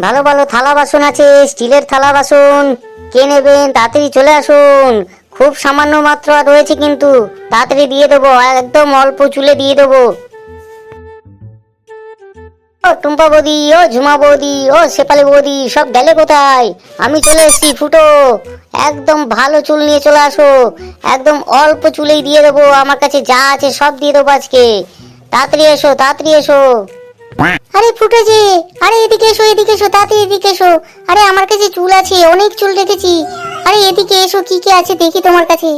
ভালো ভালো থালা বাসন আছে, স্টিলের থালা বাসন। কে নেবেন? তাড়াতাড়ি চলে আসুন। খুব সামান্য মাত্র রয়েছে কিন্তু। তাড়াতাড়ি দিয়ে দেবো, একদম অল্প চুলে দিয়ে দেবো। ও, টুম্পা বৌদি, ও, ঝুমা বৌদি, ও শেপালি বৌদি, সব গেলে কোথায়? আমি চলে এসেছি, ফুটো। একদম ভালো চুল নিয়ে চলে আসো। একদম অল্প চুলেই দিয়ে দেবো। আমার কাছে যা আছে সব দিয়ে দেবো আজকে। তাড়াতাড়ি এসো তাড়াতাড়ি এসো। আরে ফুটেছে। আরে এদিকে এসো এদিকে এসো তাতে এদিকে এসো। আরে আমার কাছে চুল আছে অনেক চুল রেখেছি। আরে এদিকে এসো কি কি আছে দেখি তোমার কাছে।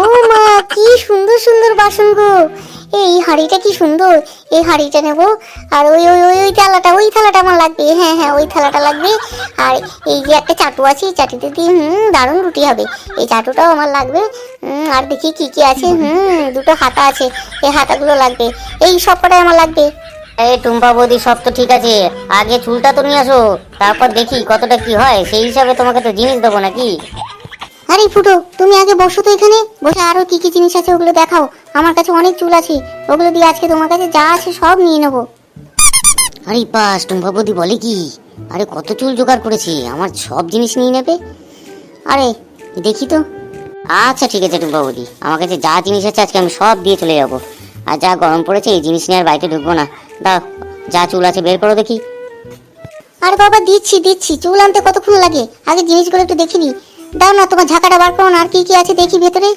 ও মা কি সুন্দর সুন্দর বাসন গো। এই হাঁড়িটা কি সুন্দর, এই হাঁড়িটা নেব। আর ওই ওই ওই ওই থালাটা ওই থালাটা আমার লাগবে। হ্যাঁ হ্যাঁ ওই থালাটা লাগবে। আর এই যে একটা চাটু আছে, এই চাটুতে দিয়ে, হুম, দারুণ রুটি হবে। এই চাটুটাও আমার লাগবে। আর দেখি কি কি আছে। হুম, দুটো হাতা আছে, এই হাতাগুলো লাগবে। এই সব কটাই আমার লাগবে। এই টুম্পা বৌদি, সব তো ঠিক আছে। আগে চুলটা তো নিয়ে আসো, তারপর দেখি কতটা কি হয়। সেই হিসাবে তোমাকে তো জিনিস দেবো নাকি? আরে ফুটো তুমি আগে বসো তো এখানে। বসে আরও কি কি জিনিস আছে ওগুলো দেখাও। আমার কাছে অনেক চুল আছে। ওগুলো দিয়ে আজকে তোমার কাছে যা আছে সব নিয়ে নেব। আরে পাস টুম্পা বৌদি বলে কি? আরে কত চুল জোগাড় করেছি? আমার সব জিনিস নিয়ে নেবে? আরে দেখি তো। আচ্ছা ঠিক আছে টুম্পা বৌদি আমার কাছে যা জিনিস আছে আজকে আমি সব দিয়ে চলে যাব। আর যা গরম পড়েছে এই জিনিস নিয়ে আর বাড়িতে ঢুকবো না। দাও যা চুল আছে বের করো দেখি। আরে বাবা দিচ্ছি দিচ্ছি। চুল আনতে কতক্ষণ লাগে? আগে জিনিসগুলো একটু দেখিনি দাও না তোমার ঝাঁকাটা বার করো না আর কি কি আছে দেখি ভেতরে।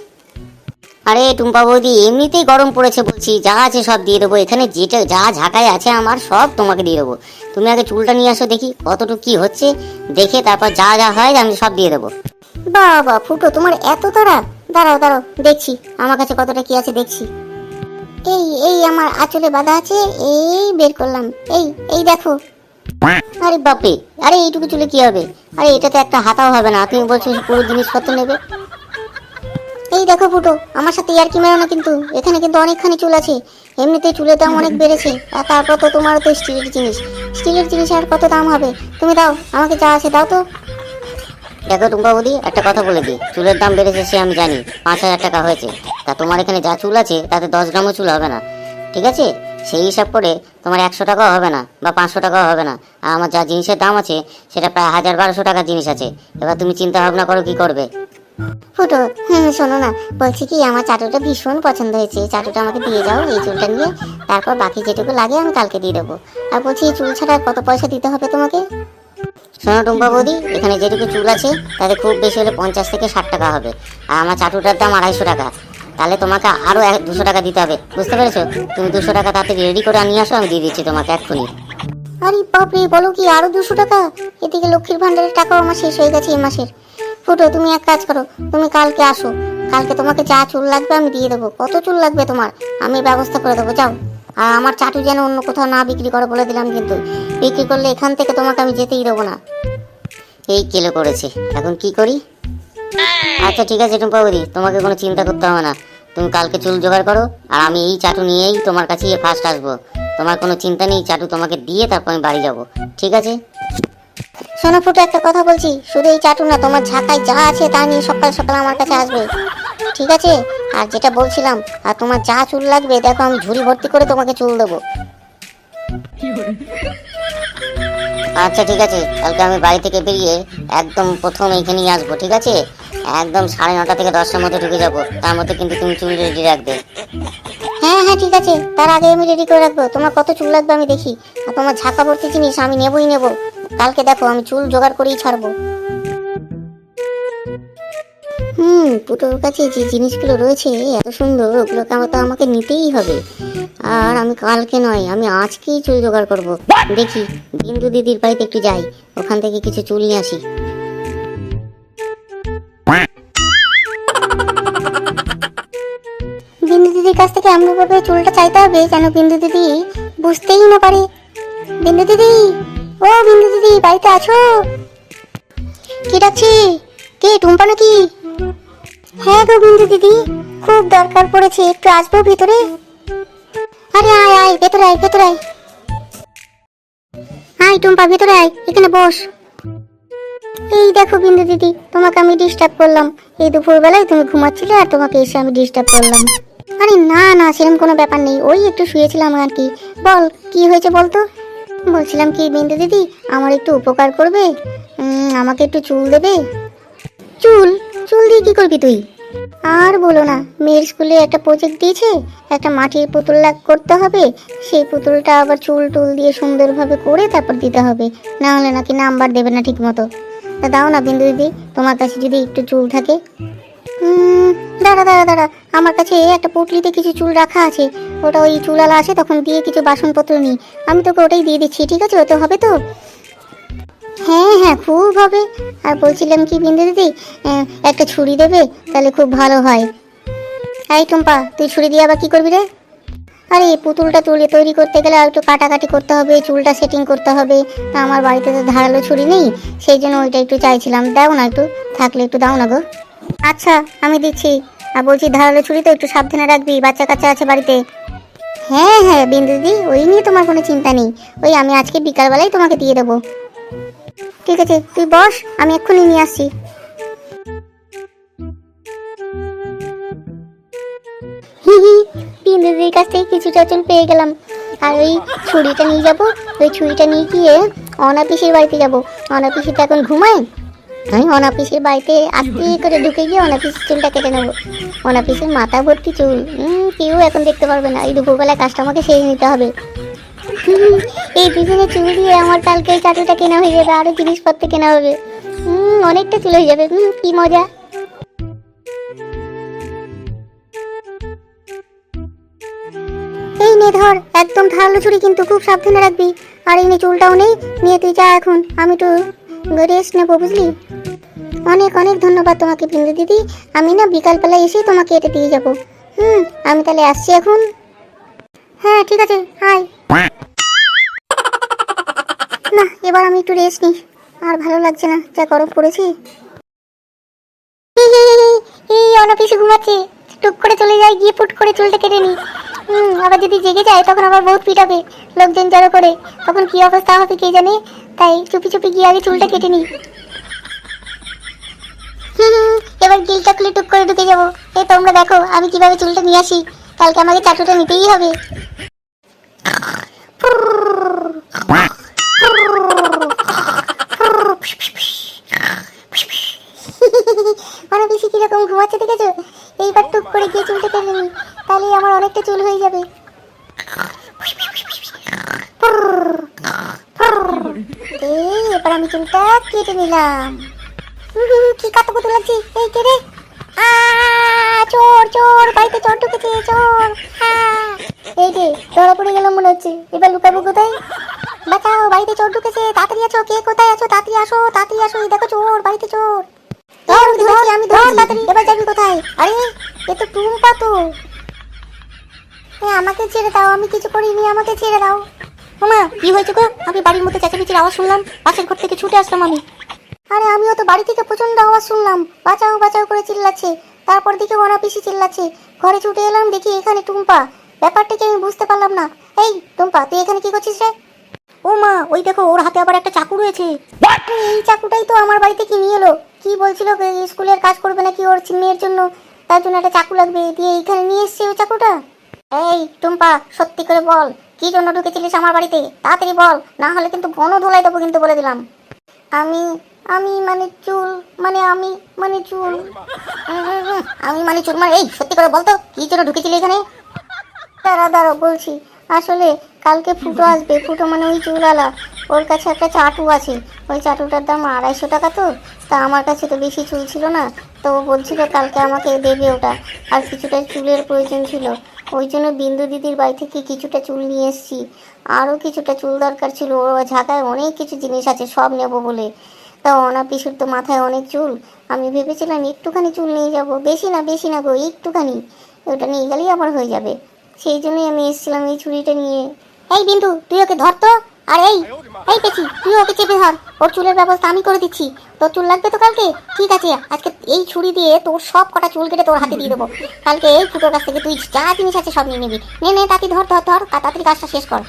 আরে টুম্পা বৌদি এমনিতেই গরম পড়েছে বলছি যা আছে সব দিয়ে দেবো। এখানে যেটা যা ঝাঁকায় আছে আমার সব তোমাকে দিয়ে দেবো। তুমি আগে চুলটা নিয়ে আসো দেখি কতটুকু কি হচ্ছে। দেখে তারপর যা যা হয় আমি সব দিয়ে দেবো। বাবা ফুটো তোমার এত তারা দাঁড়াও দাঁড়াও দেখছি আমার কাছে কতটা কি আছে দেখছি। এই এই আমার আঁচলে বাঁধা আছে এই বের করলাম। এই এই দেখো। আরে বাপে আরে এইটুকু চুলে কি হবে? আরে এটাতে একটা হাতাও হবে না, তুমি বলছো পুরো জিনিসপত্র নেবে। এই দেখো ফুটো, আমার সাথে ইয়ার কি মেরো না কিন্তু, এখানে কিন্তু অনেকখানি চুল আছে। এমনিতে চুলের দাম অনেক বেড়েছে, আর তারপর তো তোমার তো স্টিলের জিনিস। স্টিলের জিনিস আর কত দাম হবে? তুমি দাও, আমাকে যা আছে দাও তো। দেখো টুম্পা বৌদি, একটা কথা বলে দিই, চুলের দাম বেড়েছে সে আমি জানি, পাঁচ হাজার টাকা হয়েছে। তা তোমার এখানে যা চুল আছে, তাতে দশ গ্রামও চুল হবে না। ঠিক আছে? সেই হিসাব করে তোমার একশো টাকাও হবে না বা পাঁচশো টাকাও হবে না। আর আমার যা জিনিসের দাম আছে সেটা প্রায় হাজার বারোশো টাকার জিনিস আছে। এবার তুমি চিন্তা ভাবনা করো কি করবে। ফুটো হুম শোনো না। বলছি কি আমার চাটুটা ভীষণ পছন্দ হয়েছে। চাটুটা আমাকে দিয়ে যাও এই চুলটা নিয়ে। তারপর বাকি যেটুকু লাগে আমি কালকে দিয়ে দেবো। আর বলছি এই চুল ছাড়া কত পয়সা দিতে হবে তোমাকে? শোনো টুম্পা বৌদি এখানে যেটুকু চুল আছে তাতে খুব বেশি হলে পঞ্চাশ থেকে ষাট টাকা হবে। আর আমার চাটুটার দাম আড়াইশো টাকা। তাহলে তোমাকে আরও দুশো টাকা দিতে হবে। বুঝতে পেরেছ? তুমি দুশো টাকা তাতে রেডি করে নিয়ে আসো আমি দিয়ে দিচ্ছি তোমাকে এক্ষুনি। আরে বাপরে বলো কি আরও দুশো টাকা? এদিকে লক্ষ্মীর ভান্ডারের টাকাও আমার শেষ হয়ে গেছে এই মাসের। ফুটো তুমি এক কাজ করো তুমি কালকে আসো। কালকে তোমাকে যা চুল লাগবে আমি দিয়ে দেবো। কত চুল লাগবে তোমার? আমি ব্যবস্থা করে দেবো যাও। আর আমার চাটু যেন অন্য কোথাও না বিক্রি করে বলে দিলাম কিন্তু বিক্রি করলে এখান থেকে তোমাকে আমি যেতেই দেবো না। এই কেলো করেছে। এখন কি করি? আচ্ছা ঠিক আছে টুম্পা বৌদি তোমাকে কোনো চিন্তা করতে হবে না। তুমি কালকে চুল জোগাড় করো আর আমি এই চাটু নিয়েই তোমার কাছে গিয়ে ফার্স্ট আসব। তোমার কোনো চিন্তা নেই চাটু তোমাকে দিয়ে তারপর আমি বাড়ি যাব। ঠিক আছে? শোনো ফুটো একটা কথা বলছি। শুধু এই চাটু না তোমার ঝাঁকায় যা আছে তা নিয়ে সকাল সকাল আমার কাছে আসবে। ঠিক আছে? আর যেটা বলছিলাম আর তোমার যা চুল লাগবে দেখো আমি ঝুড়ি ভর্তি করে তোমাকে চুল দেবো। আচ্ছা ঠিক আছে। কালকে আমি বাড়ি থেকে বেরিয়ে একদম প্রথম এইখানেই আসব ঠিক আছে? একদম সাড়ে নটা থেকে দশটার মধ্যে ঢুকে যাব। তার মধ্যে কিন্তু তুমি চুল রেডি রাখবে। হ্যাঁ হ্যাঁ ঠিক আছে। তার আগে আমি রেডি করে রাখব। তোমার কত চুল লাগবে আমি দেখি। আর তোমার ঝাঁকা ভর্তি জিনিস আমি নেবই নেব। কালকে দেখো আমি চুল জোগাড় করেই ছাড়বো। হুম পুটোর কাছে যে জিনিসগুলো রয়েছে এত সুন্দর ওগুলোকে আমার তো আমাকে নিতেই হবে। আর আমি কালকে নয় আমি আজকেই চুল জোগাড় করব। দেখি বিন্দু দিদির বাড়িতে একটু যাই। ওখান থেকে কিছু চুল নিয়ে আসি। দিদির কাছ থেকে এমন ভাবে চুলটা চাইতে হবে যেন বিন্দু দিদি বুঝতেই না পারে। বিন্দু দিদি, ও বিন্দু দিদি, বাড়িতে আছো? কি ডাকছি? কে, টুম্পা নাকি? হ্যাঁ গো বিন্দু দিদি, খুব দরকার পড়েছে, একটু আসব ভিতরে। আরে আয় আয়, ভেতরে আয় ভেতরে আয়। আয় টুম্পা, ভেতরে আয়, এখানে বস। এই দেখো বিন্দু দিদি, তোমাকে আমি ডিস্টার্ব করলাম। এই দুপুরবেলায় তুমি ঘুমাচ্ছিলে আর তোমাকে এসে আমি ডিস্টার্ব করলাম। আরে না না সেরকম কোনো ব্যাপার নেই। ওই একটু শুয়েছিলাম আর কি। বল, কি হয়েছে বলতো? বলছিলাম কি, বিন্দু দিদি, আমার একটু উপকার করবে? আমাকে একটু চুল দেবে? চুল? চুল দিয়ে কি করবি তুই? আর বলো না, মেয়ের স্কুলে একটা প্রজেক্ট দিয়েছে, একটা মাটির পুতুল লাগ করতে হবে। সেই পুতুলটা আবার চুল টুল দিয়ে সুন্দরভাবে করে তারপর দিতে হবে। না হলে নাকি নাম্বার দেবে না ঠিক মতো তা দাও না বিন্দু দিদি, তোমার কাছে যদি একটু চুল থাকে। দাঁড়া দাঁড়া দাঁড়া। আমার কাছে এই একটা পুটলিতে কিছু চুল রাখা আছে। ওটা ওই চুলালা আসে তখন দিয়ে কিছু বাসনপত্র নিই। আমি তোকে ওটাই দিয়ে দিচ্ছি, ঠিক আছে? ওতে হবে তো? হ্যাঁ হ্যাঁ খুব হবে। আর বলছিলাম কি, বিন্দু দিদি একটা ছুরি দেবে, তাহলে খুব ভালো হয়। এই টুম্পা, তুই ছুরি দিয়ে আবার কী করবি রে? আরে পুতুলটা তুলে তৈরি করতে গেলে আর একটু কাটাকাটি করতে হবে চুলটা সেটিং করতে হবে। তা আমার বাড়িতে তো ধারালো ছুরি নেই, সেই জন্য ওইটা একটু চাইছিলাম। দাও না একটু, থাকলে একটু দাও না গো। আচ্ছা আমি দিচ্ছি। আর বলছি ধারালো ছুরি তো একটু সাবধানে রাখবি, বাচ্চা কাচ্চা আছে বাড়িতে। হ্যাঁ হ্যাঁ বিন্দু দিদি ওই নিয়ে তোমার কোনো চিন্তা নেই। ওই আমি আজকে বিকালবেলায় তোমাকে দিয়ে দেবো। ঠিক আছে, তুই বস, আমি এক্ষুনি নিয়ে আসছি। বিন্দুদের কাছ থেকে চুল পেয়ে গেলাম। আর ওই ছুরিটা নিয়ে যাব, ওই ছুরিটা নিয়ে গিয়ে অনাপিসির বাড়িতে যাব। অনাপিসি তো এখন ঘুমায়। আমি অনাপিসির বাড়িতে আস্তে করে ঢুকে গিয়ে অনাপিসির চুলটা কেটে নেব। অনাপিসির মাথা ভর্তি চুল। কেউ এখন দেখতে পারবে না। এই দুপুরবেলায় কাজটা আমাকে সেরে নিতে হবে। এই পিছনে চুল দিয়ে আমার কালকে চাটুটা কেনা হয়ে যাবে আরও জিনিসপত্র কেনা হবে। অনেকটা চুল হয়ে যাবে। কি মজা। এই নে ধর, একদম ধারালো ছুরি কিন্তু খুব সাবধানে রাখবি। আর এই নে চুলটাও নেই নিয়ে তুই যা এখন। আমি তো রেস্ট নেব, বুঝলি? অনেক অনেক ধন্যবাদ তোমাকে বিন্দু দিদি। আমি না বিকালবেলা এসে তোমাকে এটা দিয়ে যাব। হুম আমি তাহলে আসছি এখন। হ্যাঁ ঠিক আছে হাই না এবার আমি একটু রেস্ট নিই। আর ভালো লাগছে না যা গরম পড়েছে। এই, অনপিসে ঘুমাচ্ছে। টুক করে চলে যায় গিয়ে ফুট করে চুলটা কেটে নি হুম আবার যদি জেগে যায় তখন আবার বহুত পিটাবে লোকজন জড়ো করে। তখন কি অবস্থা হবে কে জানে? তাই চুপি চুপি গিয়ে আগে চুলটা কেটে নি এবার গিলটা খুলে টুক করে ঢুকে যাব। এই তোমরা দেখো, আমি কীভাবে চুলটা নিয়ে আসি? কালকে আমাকে চাটুটা নিতেই হবে। অনেক বেশি কীরকম ঘুমাচ্ছে দেখেছ? এইবার টুক করে গিয়ে চুলটা কেটে নিই, তাহলে আমার অনেকটা চুল হয়ে যাবে। এবার আমি চুলটা কেটে নিলাম। কি কাতুকুতু লাগছে? এই কে রে? চোর চোর বাড়িতে চোর ঢুকেছে চোর। এই যে ধরা পড়ে গেলাম মনে হচ্ছে। এবার লুকাবো কোথায়? বাঁচাও বাড়িতে চোর ঢুকেছে তাড়াতাড়ি আছো কে কোথায় আছো? তাড়াতাড়ি আসো তাড়াতাড়ি আসো। এই দেখো চোর বাড়িতে চোর। আমি ধর তাড়াতাড়ি। এবার যাবি কোথায়। আরে এ তো টুম্পা তো। আমাকে ছেড়ে দাও আমি কিছু করিনি আমাকে ছেড়ে দাও। ওমা কি হয়েছে গো? আমি বাড়ির মধ্যে চেঁচামেচির আওয়াজ শুনলাম। পাশের ঘর থেকে ছুটে আসলাম আমি। আরে আমিও তো বাড়ি থেকে প্রচণ্ড আওয়াজ শুনলাম। বাঁচাও বাঁচাও করে চিল্লাচ্ছে। তারপর দিকে ওরা পিসি চিল্লাচ্ছে। ঘরে ছুটে এলাম দেখি এখানে টুম্পা। ব্যাপারটা কি আমি বুঝতে পারলাম না। এই টুম্পা তুই এখানে কি করছিস রে? ও মা ওই দেখো ওর হাতে আবার একটা চাকু রয়েছে। এই চাকুটাই তো আমার বাড়িতে কি নিয়ে এলো। কি বলছিল স্কুলের কাজ করবে নাকি ওর মেয়ের জন্য? তার জন্য একটা চাকু লাগবে দিয়ে এইখানে নিয়ে এসছে ওই চাকুটা। এই টুম্পা সত্যি করে বল কি জন্য ঢুকেছিলিস আমার বাড়িতে? তাড়াতাড়ি বল না হলে কিন্তু গণ ধুলাই দেবো কিন্তু বলে দিলাম। আমি আমি মানে চুল মানে আমি মানে চুল। আমি মানে চুল মানে এই, সত্যি করে বলতো, কি জন্য ঢুকেছিলি এখানে? দাঁড়া দাঁড়া, বলছি, আসলে কালকে ফুটো আসবে, ফুটো মানে ওই চুলালা ওর কাছে একটা চাটু আছে, ওই চাটুটার দাম আড়াইশো টাকা তো, তা আমার কাছে তো বেশি চুল ছিল না, তো ও বলছিল কালকে আমাকে দেবে ওটা, আর কিছুটা চুলের প্রয়োজন ছিল। ওই জন্য বিন্দু দিদির বাড়ি থেকে কিছুটা চুল নিয়ে এসেছি। আরও কিছুটা চুল দরকার ছিল ওর ঝাঁকায় অনেক কিছু জিনিস আছে, সব নেব বলে। তা অনা পিসুর তো মাথায় অনেক চুল। আমি ভেবেছিলাম একটুখানি চুল নিয়ে যাব। বেশি না বেশি না গো একটুখানি। ওটা নিয়ে গেলেই আমার হয়ে যাবে। সেই জন্যই আমি এসেছিলাম এই ছুরিটা নিয়ে। এই বিন্দু তুই ওকে ধর তো। আর এই এই পেছি তুই ওকে চেপে ধর। ওর চুলের ব্যবস্থা আমি করে দিচ্ছি। তোর চুল লাগবে তো কালকে? ঠিক আছে আজকে এই ছুরি দিয়ে তোর সব কটা চুল কেটে তোর হাতে দিয়ে দেবো। কালকে এই ফুটোর কাছ থেকে তুই যা জিনিস আছে সব নিয়ে নিবি। নে নে তাড়াতাড়ি ধর ধর ধর তাড়াতাড়ি কাজটা শেষ কর।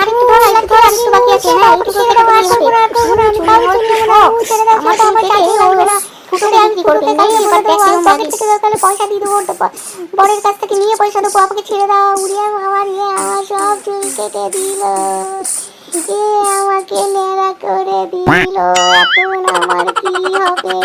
আরেকটু ধর ধর বাকি আছে। হ্যাঁ এইটুকু কেটে দিলেই হবে। আমার চুল কেটে ওর ফুটোতে আমি কি করবে। এই এবার দেখ কেমন মাগিস। পয়সা দিয়ে দেবো ওর বরের কাছ থেকে নিয়ে পয়সা দেবো আমাকে ছেড়ে দাও। উড়িয়া আমার ইয়ে আমার সব চুল কেটে দিল। এ আমাকে ন্যাড়া করে দিল। এখন আমার কি হবে?